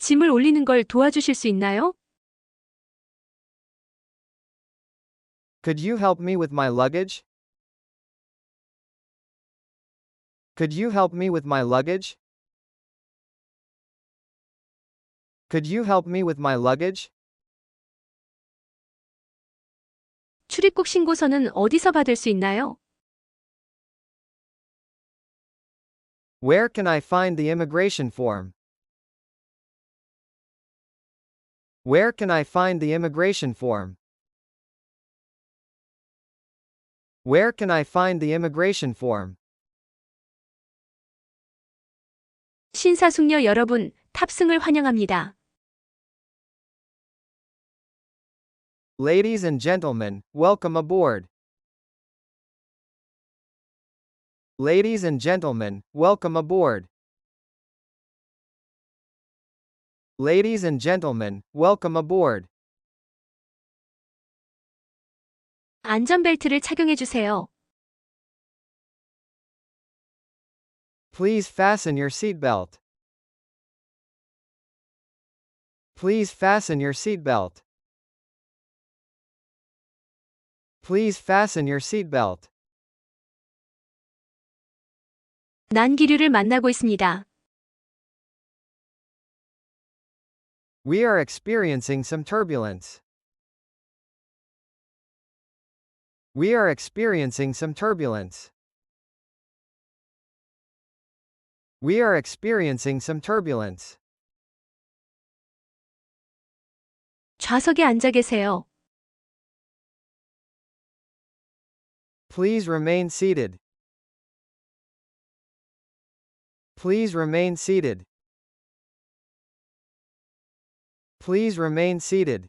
짐을 올리는 걸 도와주실 수 있나요? Could you help me with my luggage? Could you help me with my luggage? Could you help me with my luggage? 출입국 신고서는 어디서 받을 수 있나요? Where can I find the immigration form? Where can I find the immigration form? Where can I find the immigration form? 신사숙녀 여러분, 탑승을 환영합니다. Ladies and gentlemen, welcome aboard. Ladies and gentlemen, welcome aboard. Ladies and gentlemen, welcome aboard. 안전벨트를 착용해 주세요. Please fasten your seatbelt. Please fasten your seatbelt. Please fasten your seatbelt. 난기류를 만나고 있습니다. We are experiencing some turbulence. We are experiencing some turbulence. We are experiencing some turbulence. 좌석에 앉아 계세요. Please remain seated. Please remain seated. Please remain seated.